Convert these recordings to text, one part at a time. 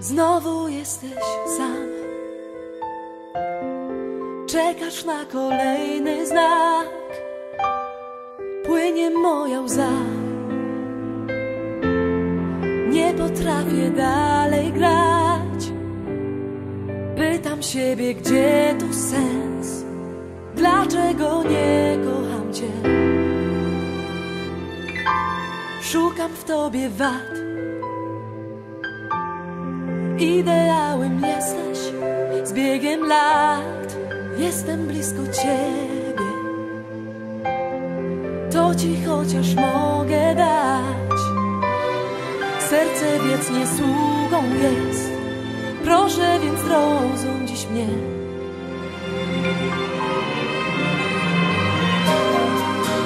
Znowu jesteś sam. Czekasz na kolejny znak. Płynie moja łza. Nie potrafię dalej grać. Pytam siebie, gdzie tu sens? Dlaczego nie kocham cię? Szukam w tobie wad. Ideałem jesteś z biegiem lat. Jestem blisko ciebie. To ci chociaż mogę dać. Serce wiecnie sługą jest. Proszę więc zrozum dziś mnie.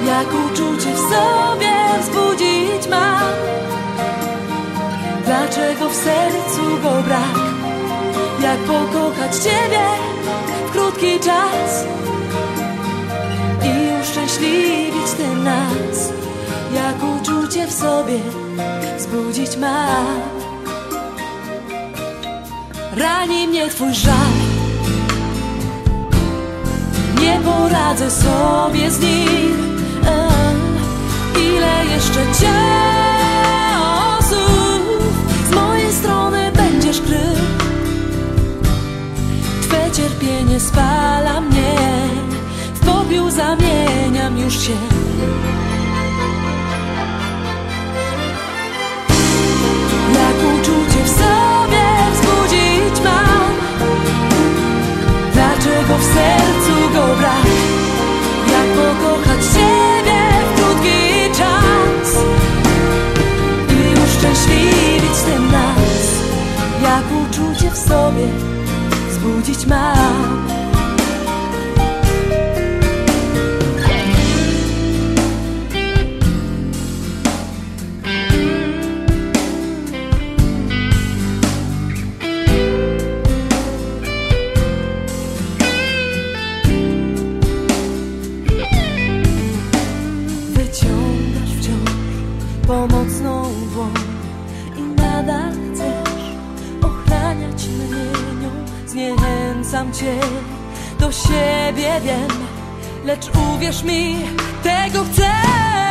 Jak uczucie w sobie wzbudzić mam? Dlaczego w sercu go brak? Jak pokochać Ciebie w krótki czas i uszczęśliwić ten nas? Jak uczucie w sobie wzbudzić mam? Rani mnie Twój żal Nie poradzę sobie z nim Ile jeszcze ciosów 时间。I nadal chcesz ochraniać mnie nią. Zniechęcam cię do siebie, wiem Lecz uwierz mi, tego chcę